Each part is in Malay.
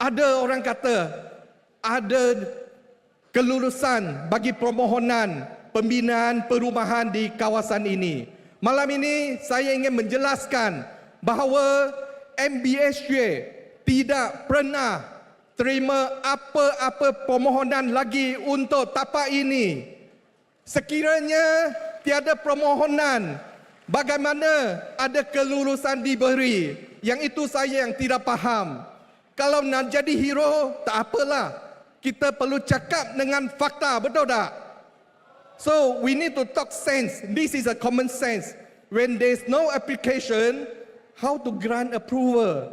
ada orang kata ada kelulusan bagi permohonan pembinaan perumahan di kawasan ini. Malam ini saya ingin menjelaskan bahawa MBSJ tidak pernah terima apa-apa permohonan lagi untuk tapak ini. Sekiranya tiada permohonan bagaimana ada kelulusan diberi yang itu saya yang tidak faham. Kalau nak jadi hero tak apalah. Kita perlu cakap dengan fakta, betul tak? So we need to talk sense. This is a common sense. When there's no application, how to grant approval?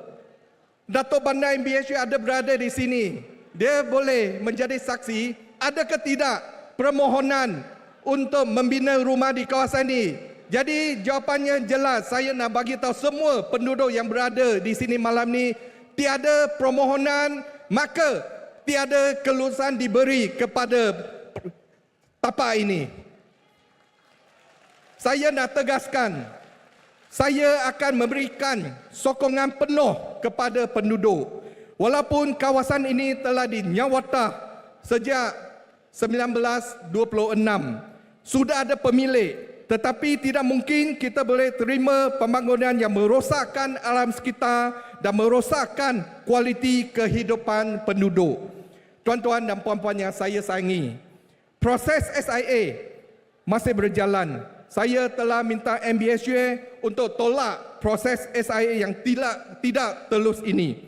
Dato' Bandar MBHU ada berada di sini. Dia boleh menjadi saksi, ada ke tidak permohonan untuk membina rumah di kawasan ini. Jadi jawapannya jelas. Saya nak bagi tahu semua penduduk yang berada di sini malam ni tiada permohonan maka tiada kelulusan diberi kepada tapak ini. Saya nak tegaskan, saya akan memberikan sokongan penuh kepada penduduk. Walaupun kawasan ini telah dinyawata sejak 1926, sudah ada pemilik tetapi tidak mungkin kita boleh terima pembangunan yang merosakkan alam sekitar dan merosakkan kualiti kehidupan penduduk. Tuan-tuan dan puan-puan yang saya sayangi, proses SIA masih berjalan. Saya telah minta MBSJ untuk tolak proses SIA yang tidak tidak telus ini.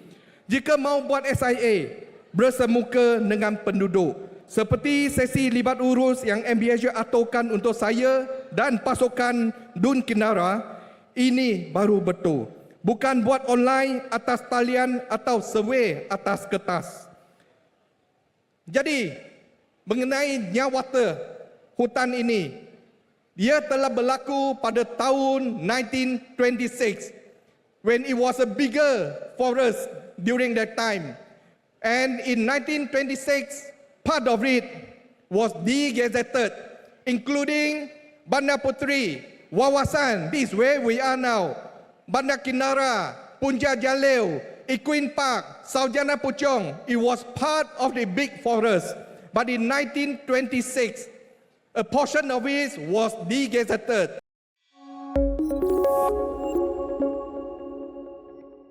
Jika mau buat SIA bersemuka dengan penduduk, seperti sesi libat urus yang MBSJ aturkan untuk saya dan pasukan Dun Kinara, ini baru betul. Bukan buat online atas talian atau survey atas kertas. Jadi, mengenai nyawata hutan ini, ia telah berlaku pada tahun 1926 when it was a bigger forest during that time. And in 1926, part of it was degazetted, including Bandar Putri, Wawasan, this where we are now, Bandar Kinara, Punja Jalil, Equine Park, Saujana Puchong, it was part of the big forest. But in 1926, a portion of it was degazetted.